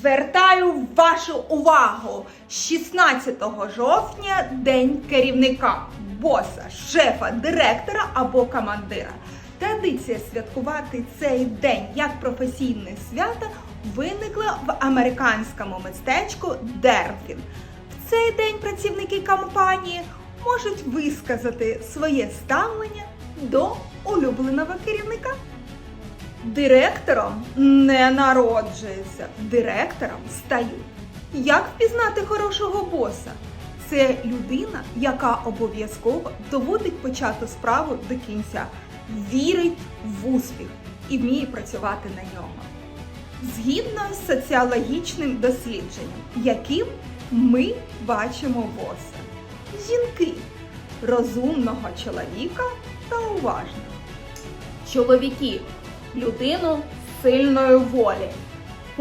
Звертаю вашу увагу! 16 жовтня День керівника, боса, шефа, директора або командира. Традиція святкувати цей день як професійне свято виникла в американському містечку Дерфін. В цей день працівники компанії можуть висказати своє ставлення до улюбленого керівника. Директором не народжується, директором стають. Як впізнати хорошого боса? Це людина, яка обов'язково доводить почату справу до кінця, вірить в успіх і вміє працювати на нього. Згідно з соціологічним дослідженням, яким ми бачимо боса. Жінки розумного чоловіка та уважного. Чоловіки людину сильної волі,